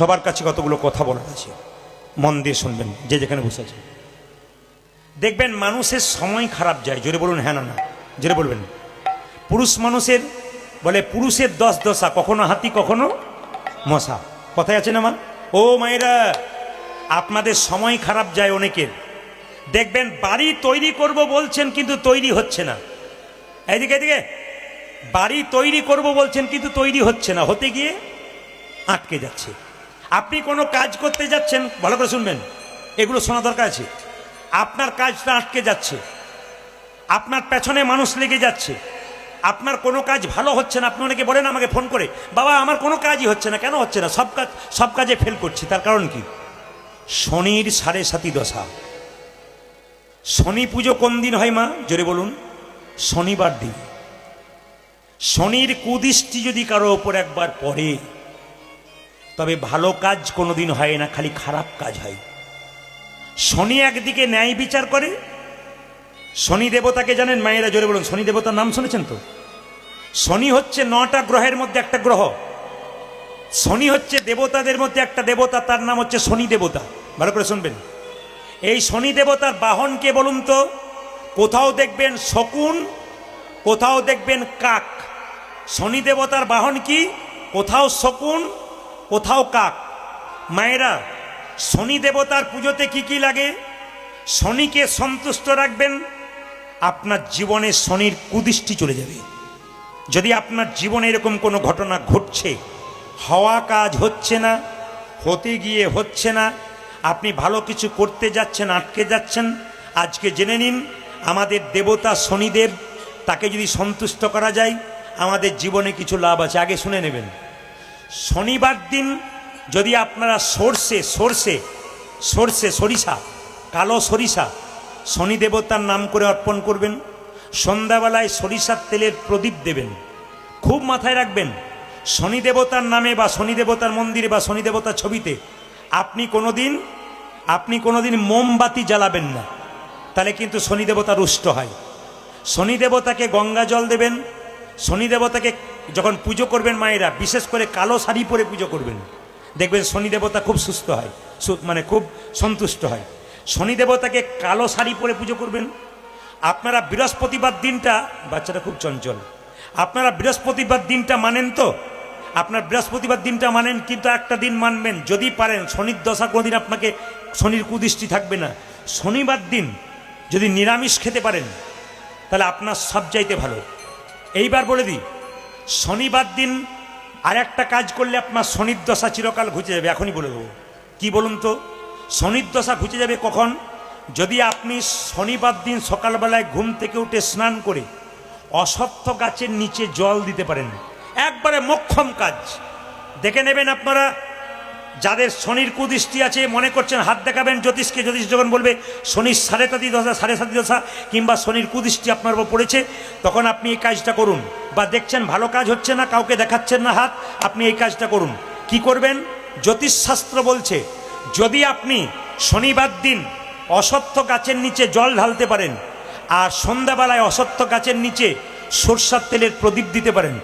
সবার কাছে কতগুলো কথা বলার আছে মন দিয়ে শুনবেন, যে যেখানে বসে আছে। দেখবেন মানুষের সময় খারাপ যায়। জোরে বলুন হ্যাঁ না না। জোরে বলবেন। পুরুষ মানুষের, বলে পুরুষের দশ দশা, কখনো হাতি, কখনো মশা। কথায় আছে না মা? ও মায়েরা, আপনাদের সময় খারাপ যায় অনেকের। দেখবেন বাড়ি তৈরি করব বলছেন, কিন্তু তৈরি হচ্ছে না। এইদিকে এদিকে বাড়ি তৈরি করব বলছেন, কিন্তু তৈরি হচ্ছে না। হতে গিয়ে আটকে যাচ্ছে। আপনি কোনো কাজ করতে যাচ্ছেন, ভালো করে শুনবেন, এগুলো শোনা দরকার আছে। আপনার কাজটা আটকে যাচ্ছে। আপনার পেছনে মানুষ লেগে যাচ্ছে। আপনার কোনো কাজ ভালো হচ্ছে না, আপনি অনেকে বলেন আমাকে ফোন করে, বাবা, আমার কোনো কাজই হচ্ছে না, কেন হচ্ছে না? সব কাজ, সব কাজে ফেল করছি। তার কারণ কি? শনির সাড়ে সাতি দশা। শনি পুজো কোন দিন হয় মা? জোরে বলুন। শনিবার দিন। শনির কুদৃষ্টি যদি কারও ওপর একবার পড়ে তবে ভালো কাজ কোনোদিন হয় না, খালি খারাপ কাজ হয়। শনি একদিকে ন্যায় বিচার করে, শনি দেবতাকে জানেন মায়েরা জোরে বলুন, শনি দেবতার নাম শুনেছেন তো? শনি হচ্ছে নটা গ্রহের মধ্যে একটা গ্রহ, শনি হচ্ছে দেবতাদের মধ্যে একটা দেবতা, তার নাম হচ্ছে শনি দেবতা। ভালো করে শুনবেন। এই শনি দেবতার বাহনকে বলুন তো? কোথাও দেখবেন শকুন, কোথাও দেখবেন কাক। শনি দেবতার বাহন কি? কোথাও শকুন কোথাও কাক, মায়েরা, শনি দেবতার পুজোতে কি কি লাগে? শনিকে সন্তুষ্ট রাখবেন, আপনার জীবনে শনির কুদৃষ্টি চলে যাবে। যদি আপনার জীবনে এরকম কোনো ঘটনা ঘটছে, হওয়া কাজ হচ্ছে না, হতে গিয়ে হচ্ছে না, আপনি ভালো কিছু করতে যাচ্ছেন, আটকে যাচ্ছেন, আজকে জেনে নিন, আমাদের দেবতা শনিদেব তাকে যদি সন্তুষ্ট করা যায়, আমাদের জীবনে কিছু লাভ আছে, আগে শুনে নেবেন। শনিবার দিন যদি আপনারা সর্ষে সর্ষে সর্ষে, সরিষা, কালো সরিষা শনি দেবতার নাম করে অর্পণ করবেন, সন্ধ্যাবেলায় সরিষার তেলের প্রদীপ দেবেন, খুব মাথায় রাখবেন, শনি দেবতার নামে বা শনি দেবতার মন্দিরে বা শনি দেবতার ছবিতে আপনি কোনোদিন আপনি কোনোদিন মোমবাতি জ্বালাবেন না, তাহলে কিন্তু শনি দেবতা রুষ্ট হয়। শনি দেবতাকে গঙ্গা জল দেবেন শনি দেবতাকে যখন পুজো করবেন মায়েরা, বিশেষ করে কালো শাড়ি পরে পুজো করবেন। দেখবেন শনি দেবতা খুব সুস্থ হয় মানে খুব সন্তুষ্ট হয়। শনি দেবতাকে কালো শাড়ি পরে পুজো করবেন। আপনারা বৃহস্পতিবার দিনটা, বাচ্চাটা খুব চঞ্চল। আপনারা বৃহস্পতিবার দিনটা মানেন তো? আপনার বৃহস্পতিবার দিনটা মানেন, কিন্তু একটা দিন মানবেন। যদি পারেন, শনির দশা কোনোদিন আপনাকে শনির কুদৃষ্টি থাকবে না। শনিবার দিন যদি নিরামিষ খেতে পারেন, তাহলে আপনার সব চাইতে ভালো। এইবার বলে দিই, শনিবার দিন আর একটা কাজ করলে আপনার শনির দশা চিরকাল ঘুচে যাবে, এখনই বলে দেবো। কি বলুন তো? শনির দশা ঘুচে যাবে কখন? যদি আপনি শনিবার দিন সকালবেলায় ঘুম থেকে উঠে স্নান করে অসত্য গাছের নিচে জল দিতে পারেন, একবারে মক্ষম কাজ। দেখে নেবেন আপনারা যাদের শনির কুদৃষ্টি আছে, মনে করছেন হাত দেখাবেন, জ্যোতিষকে, জ্যোতিষ যখন বলবে, শনির সাড়ে সাতি দশা, সাড়ে সাতি দশা, কিংবা শনির কুদৃষ্টি আপনার উপর পড়েছে, তখন আপনি এই কাজটা করুন। বা দেখছেন ভালো কাজ হচ্ছে না, কাউকে দেখাচ্ছেন না হাত, আপনি এই কাজটা করুন। কি করবেন? জ্যোতিষশাস্ত্র বলছে, যদি আপনি শনিবার দিন অসত্য গাছের নিচে জল ঢালতে পারেন, আর সন্ধ্যাবেলায় অসত্য গাছের নিচে সরষার তেলের প্রদীপ দিতে পারেন